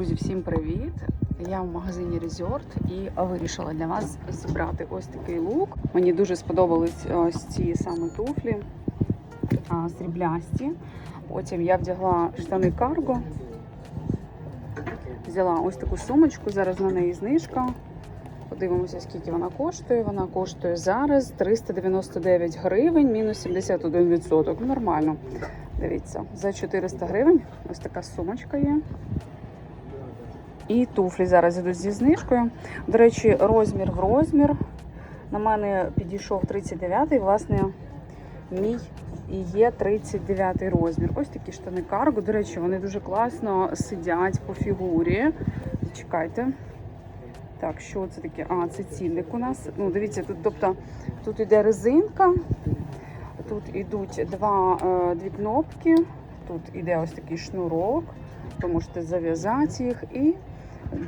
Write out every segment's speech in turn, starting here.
Друзі, всім привіт! Я в магазині Resort і вирішила для вас зібрати ось такий лук. Мені дуже сподобались ось ці саме туфлі сріблясті. Потім я вдягла штани карго. Взяла ось таку сумочку, зараз на неї знижка. Подивимося, скільки вона коштує. Вона коштує зараз 399 гривень, мінус 71%. Нормально. Дивіться, за 400 гривень ось така сумочка є. І туфлі зараз ідуть зі знижкою. До речі, розмір в розмір. На мене підійшов 39-й, власне, мій і є 39-й розмір. Ось такі штани карго. До речі, вони дуже класно сидять по фігурі. Чекайте. Так, що це таке? А, це цінник у нас. Ну, дивіться, тут, тобто, тут іде резинка, тут ідуть два, е, дві кнопки, тут іде ось такий шнурок, ви можете зав'язати їх. І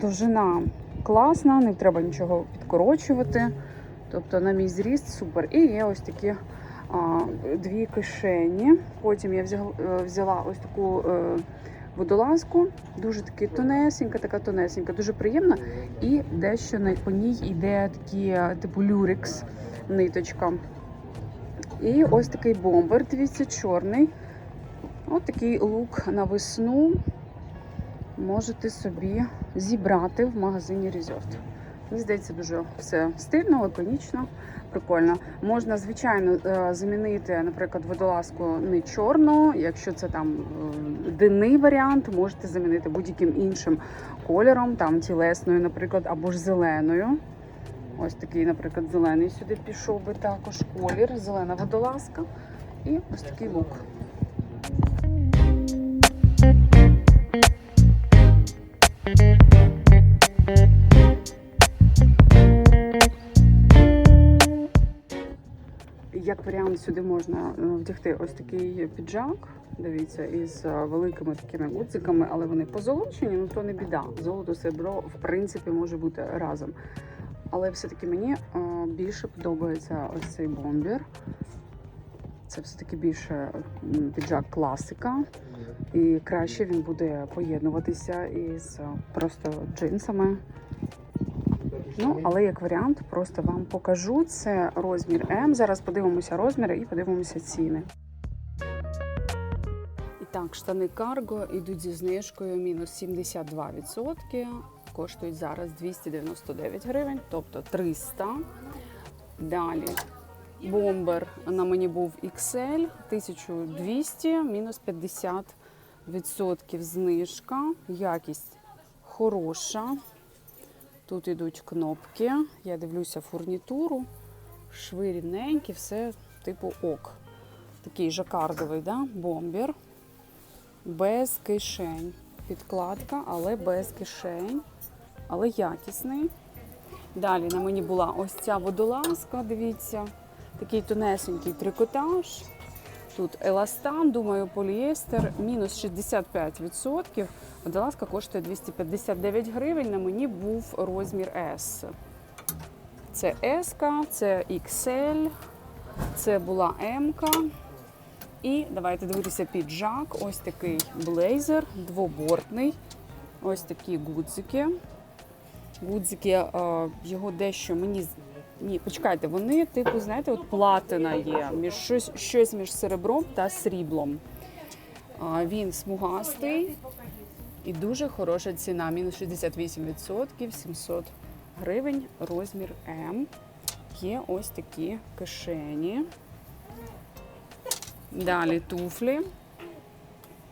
довжина класна, не треба нічого підкорочувати. Тобто на мій зріст супер. І є ось такі а, дві кишені. Потім я взяла, е, взяла ось таку е, водолазку, дуже таки тонесенька, така тонесенька, дуже приємна. І дещо по ній йде такі е, типу люрікс ниточка. І ось такий бомбер, дивіться, чорний. Ось такий лук на весну можете собі зібрати в магазині Resort. Мені здається, дуже все стильно, лаконічно, прикольно. Можна, звичайно, е, замінити, наприклад, водолазку не чорну. Якщо це там е, денний варіант, можете замінити будь-яким іншим кольором, там тілесною, наприклад, або ж зеленою. Ось такий, наприклад, зелений сюди пішов би також колір, зелена водолазка і ось такий лук. Варіант сюди можна е, вдягти ось такий піджак. Дивіться, із е, великими такими гудзиками, але вони позолочені, ну то не біда. Золото серебро в принципі може бути разом. Але все-таки мені е, більше подобається ось цей бомбір. Це все-таки більше піджак класика. І краще він буде поєднуватися із просто джинсами. Ну, але як варіант, просто вам покажу. Це розмір М. Зараз подивимося розміри і подивимося ціни. І так, штани карго йдуть зі знижкою мінус 72%. Коштують зараз 299 гривень, тобто 300. Далі бомбер на мені був XL 1200, мінус 50% знижка. Якість хороша. Тут йдуть кнопки. Я дивлюся фурнітуру, шви рівненькі, все типу ок. Такий жакардовий да? бомбер. Без кишень. Підкладка, але без кишень. Але якісний. Далі на мені була ось ця водолазка, дивіться. Такий тонесенький трикотаж. Тут еластан, думаю, поліестер, мінус 65%. Водолазка коштує 259 гривень. На мені був розмір S. Це S, це XL, це була M. І давайте дивитися піджак. Ось такий блейзер, двобортний. Ось такі гудзики. Гудзики, е, його дещо мені. Ні, почекайте, вони, типу, знаєте, от платина є, між щось, щось між серебром та сріблом. А, Він смугастий і дуже хороша ціна. Мінус 68%, 700 гривень, розмір М. Є ось такі кишені. Далі туфлі.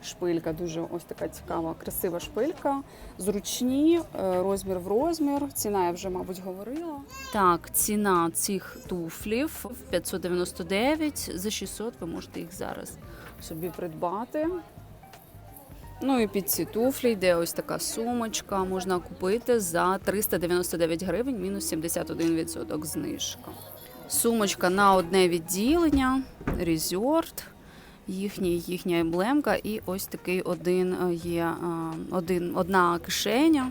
Шпилька дуже ось така цікава, красива шпилька. Зручні, е, розмір в розмір. Ціна я вже, мабуть, говорила. Так, ціна цих туфлів 599 за 600 ви можете їх зараз собі придбати. Ну і під ці туфлі йде ось така сумочка. Можна купити за 399 гривень, мінус 71% знижка. Сумочка на одне відділення, резорт, їхній, їхня емблемка, і ось такий один е, є е, один, одна кишеня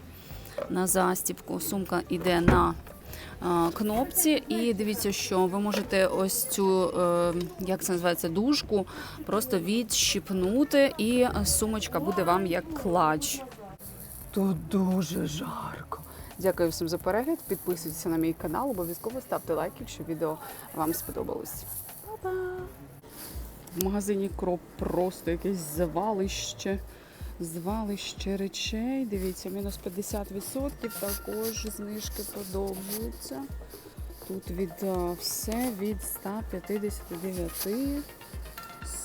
на застібку. Сумка йде на е, кнопці, і дивіться, що ви можете ось цю, як це називається, дужку просто відщипнути, і сумочка буде вам як клач. Тут дуже жарко. Дякую всім за перегляд. Підписуйтесь на мій канал, обов'язково ставте лайк, якщо відео вам сподобалось. Па-па! В магазині Кроп просто якесь завалище. Звалище речей. Дивіться, мінус 50%. Також знижки продовжуються. Тут від все від 159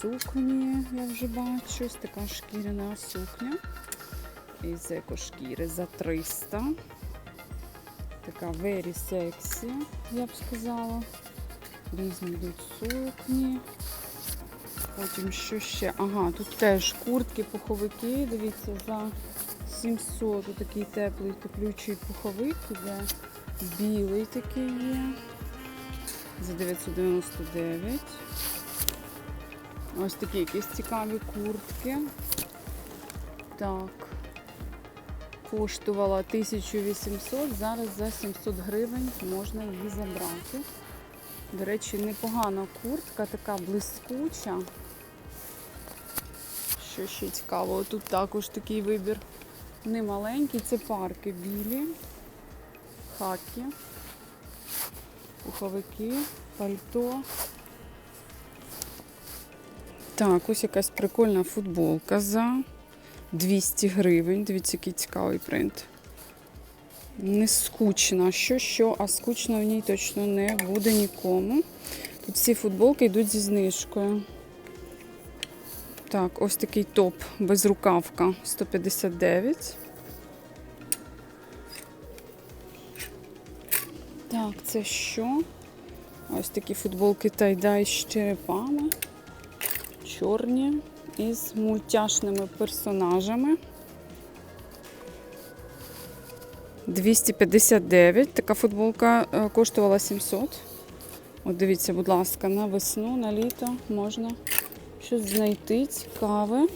сукні, я вже бачу. Ось така шкіряна сукня. Із екошкіри за 300. Така very sexy, я б сказала. Різні йдуть сукні. Потім що ще? Ага, тут теж куртки, пуховики. Дивіться, за 700 такий теплий теплючий пуховик іде. Білий такий є. За 999. Ось такі якісь цікаві куртки. Так. Коштувала 1800, зараз за 700 гривень можна її забрати. До речі, непогана куртка, така блискуча. Що ще цікаво, тут також такий вибір немаленький. Це парки білі, хакі, пуховики, пальто. Так, ось якась прикольна футболка за 200 гривень. Дивіться, який цікавий принт. Не скучна. Що, що, а скучно в ній точно не буде нікому. Тут всі футболки йдуть зі знижкою. Так, ось такий топ безрукавка 159. Так, це що? Ось такі футболки тайдай з черепами. Чорні із мультяшними персонажами. 259. Така футболка е, коштувала 700. От дивіться, будь ласка, на весну, на літо можна щось знайти цікаве.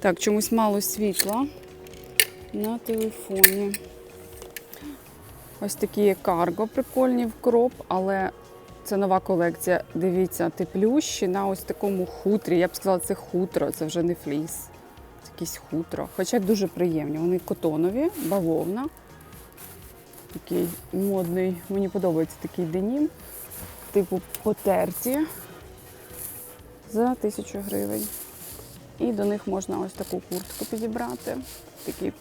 Так, чомусь мало світла на телефоні. Ось такі є карго прикольні в кроп, але це нова колекція. Дивіться, теплющі на ось такому хутрі. Я б сказала, це хутро, це вже не фліс. Це якесь хутро. Хоча дуже приємні. Вони котонові, бавовна. Такий модний. Мені подобається такий денім. Типу потерті за тисячу гривень. І до них можна ось таку куртку підібрати. Такий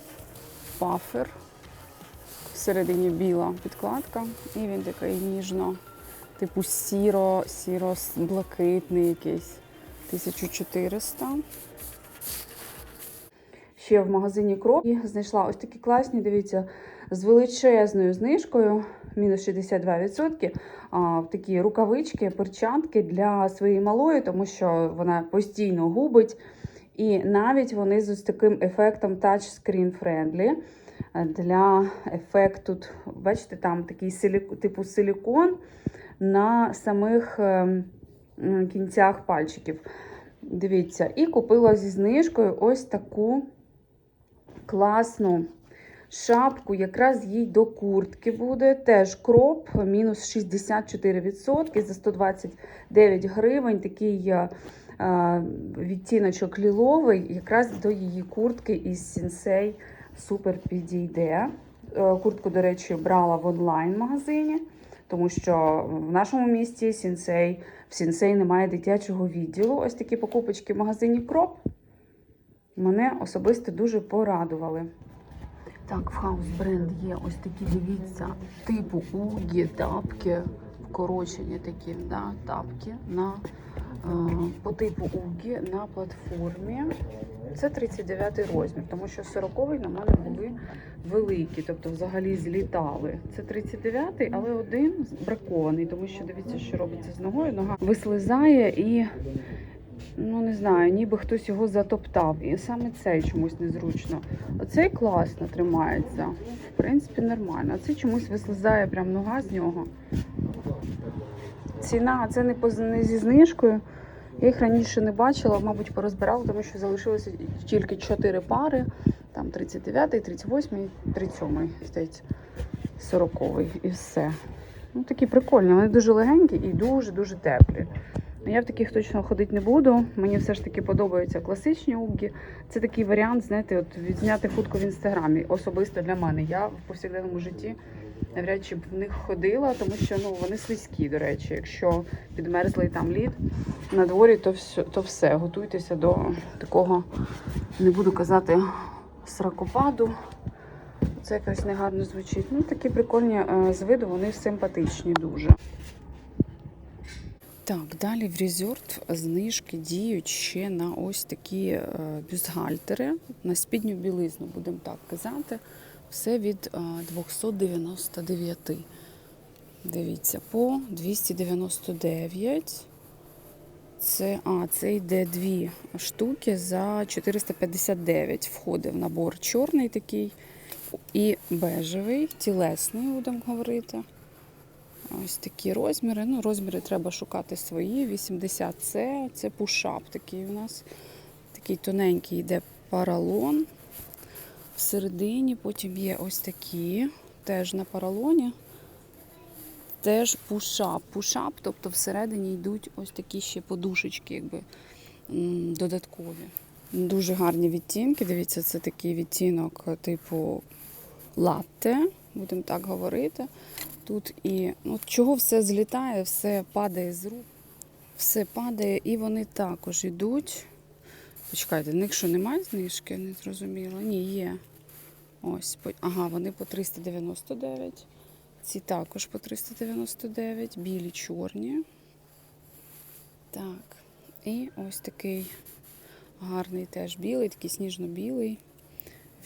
пафер. Всередині біла підкладка, і він такий ніжно, типу сіро, сіро блакитний якийсь. 1400. Ще в магазині Кроп знайшла ось такі класні, дивіться, з величезною знижкою, мінус 62%. А, такі рукавички, перчатки для своєї малої, тому що вона постійно губить. І навіть вони з ось таким ефектом Touch Screen. Для ефекту, бачите, там такий силік, типу силікон на самих ем, кінцях пальчиків. Дивіться, і купила зі знижкою ось таку класну шапку, якраз їй до куртки буде. Теж кроп, мінус 64% за 129 гривень. Такий е, е, відтіночок ліловий, якраз до її куртки із Сінсей супер підійде. Е, Куртку, до речі, брала в онлайн-магазині, тому що в нашому місті Сінсей, в Сінсей немає дитячого відділу. Ось такі покупочки в магазині Кроп мене особисто дуже порадували. Так, в хаус бренд є ось такі, дивіться, типу угі тапки, вкорочені такі да, тапки на, е, по типу угі на платформі. Це 39 розмір, тому що 40-й на мене були великі, тобто взагалі злітали. Це 39-й, але один бракований, тому що дивіться, що робиться з ногою. Нога вислизає і, ну не знаю, ніби хтось його затоптав. І саме цей чомусь незручно. Оцей класно тримається. В принципі, нормально. А цей чомусь вислизає прям нога з нього. Ціна це не, поз- не зі знижкою. Я їх раніше не бачила, мабуть, порозбирала, тому що залишилося тільки 4 пари. Там 39-й, 38-й, 37-й, здається, 40-й і все. Ну, такі прикольні. Вони дуже легенькі і дуже-дуже теплі. Я в таких точно ходити не буду. Мені все ж таки подобаються класичні угги. Це такий варіант, знаєте, от відзняти фотку в інстаграмі. Особисто для мене. Я в повсякденному житті навряд чи б в них ходила, тому що ну вони слизькі, до речі. Якщо підмерзлий там лід на дворі, то все, то все. Готуйтеся до такого, не буду казати, сракопаду. Це якось негарно звучить. Ну, такі прикольні е, з виду, вони симпатичні дуже. Так, далі в Resort знижки діють ще на ось такі е, бюстгальтери, на спідню білизну, будемо так казати. Все від е, 299. Дивіться, по 299. Це, а, це йде дві штуки за 459. Входить в набор чорний такий і бежевий, тілесний, будемо говорити. Ось такі розміри. Ну, розміри треба шукати свої. 80С, це пушап такий у нас. Такий тоненький йде паралон. Всередині потім є ось такі, теж на паралоні. Теж пушап. Пушап, тобто всередині йдуть ось такі ще подушечки, якби додаткові. Дуже гарні відтінки. Дивіться, це такий відтінок, типу латте, будемо так говорити. Тут і ну, чого все злітає, все падає з рук, все падає, і вони також йдуть. Почекайте, в них що немає знижки? Не зрозуміло. Ні, є. Ось, ага, вони по 399. Ці також по 399, білі, чорні. Так. І ось такий гарний теж білий, такий сніжно-білий.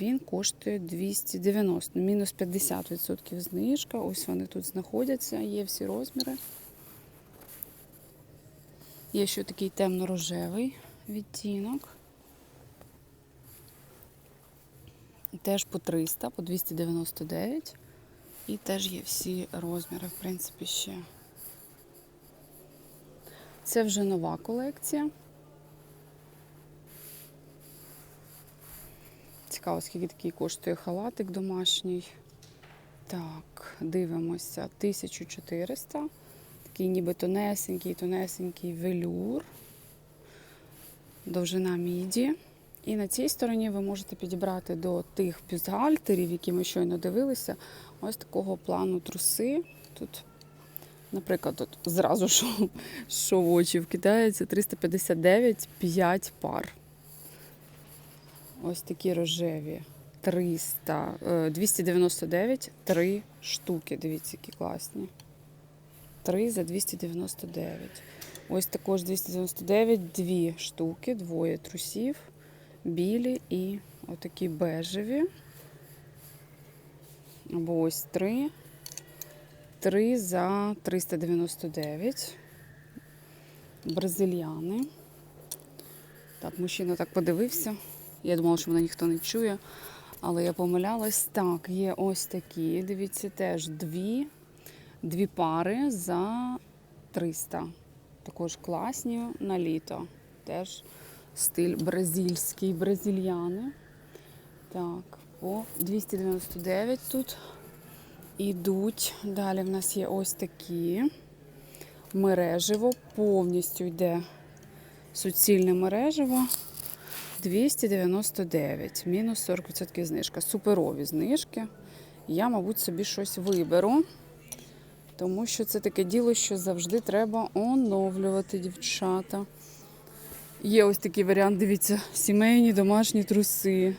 Він коштує 290, мінус 50% знижка. Ось вони тут знаходяться, є всі розміри. Є ще такий темно-рожевий відтінок. Теж по 300, по 299. І теж є всі розміри, в принципі, ще. Це вже нова колекція. Цікаво, скільки такий коштує халатик домашній. Так, дивимося. 1400. Такий ніби тонесенький, тонесенький велюр. Довжина міді. І на цій стороні ви можете підібрати до тих бюстгальтерів, які ми щойно дивилися, ось такого плану труси. Тут, наприклад, от зразу що, що в очі вкидається 359 5 пар. Ось такі рожеві 300, е, 299, 3 штуки. Дивіться, які класні. 3 за 299. Ось також 299, дві штуки, двоє трусів, білі і отакі бежеві. Або ось три. Три за 399. Бразильяни. Так, мужчина так подивився. Я думала, що мене ніхто не чує, але я помилялась. Так, є ось такі. Дивіться, теж дві, дві пари за 300. Також класні на літо. Теж стиль бразильський, бразильяни. Так, по 299 тут ідуть. Далі в нас є ось такі. Мережево повністю йде суцільне мережево. 299, мінус 40% знижка. Суперові знижки. Я, мабуть, собі щось виберу, тому що це таке діло, що завжди треба оновлювати дівчата. Є ось такий варіант, дивіться, сімейні домашні труси.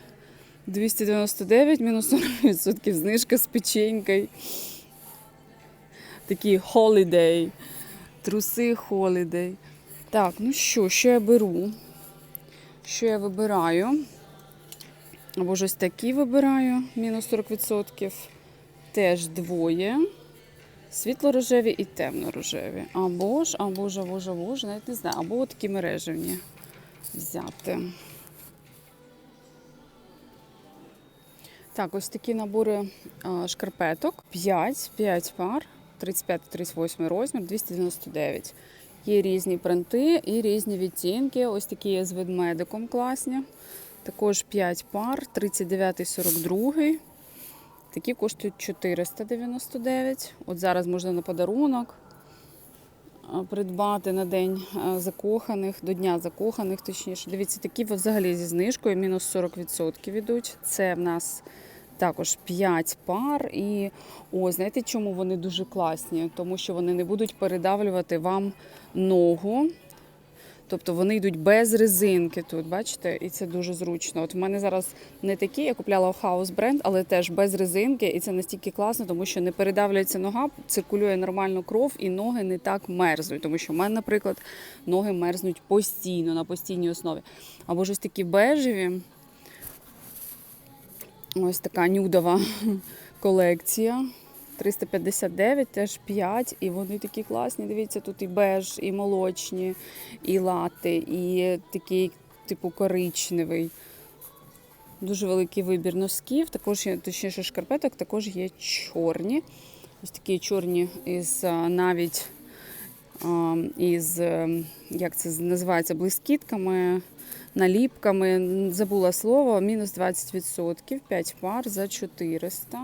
299 мінус 40% знижка з печенькою. Такі holiday. Труси holiday. Так, ну що, що я беру? Що я вибираю? Або ж ось такі вибираю, мінус 40%. Теж двоє. Світло-рожеві і темно-рожеві. Або ж, або ж, або ж, або ж, навіть не знаю, або такі мережевні взяти. Так, ось такі набори шкарпеток. 5, 5 пар, 35-38 розмір, 299. Є різні принти і різні відтінки. Ось такі є з ведмедиком класні. Також 5 пар, 39-42. Такі коштують 499. От зараз можна на подарунок. придбати на день закоханих, до дня закоханих, точніше. Дивіться, такі взагалі зі знижкою, мінус 40% ідуть. Це в нас також 5 пар. І о, знаєте, чому вони дуже класні? Тому що вони не будуть передавлювати вам ногу. Тобто вони йдуть без резинки тут, бачите, і це дуже зручно. От в мене зараз не такі, я купляла хаус бренд, але теж без резинки, і це настільки класно, тому що не передавлюється нога, циркулює нормально кров, і ноги не так мерзнуть. Тому що в мене, наприклад, ноги мерзнуть постійно на постійній основі. Або ж ось такі бежеві. Ось така нюдова колекція. 359, теж 5, і вони такі класні. Дивіться, тут і беж, і молочні, і лати, і такий, типу, коричневий. Дуже великий вибір носків. Також є, точніше, шкарпеток, також є чорні. Ось такі чорні із навіть із, е, як це називається, блискітками, наліпками. Забула слово, мінус 20%, 5 пар за 400.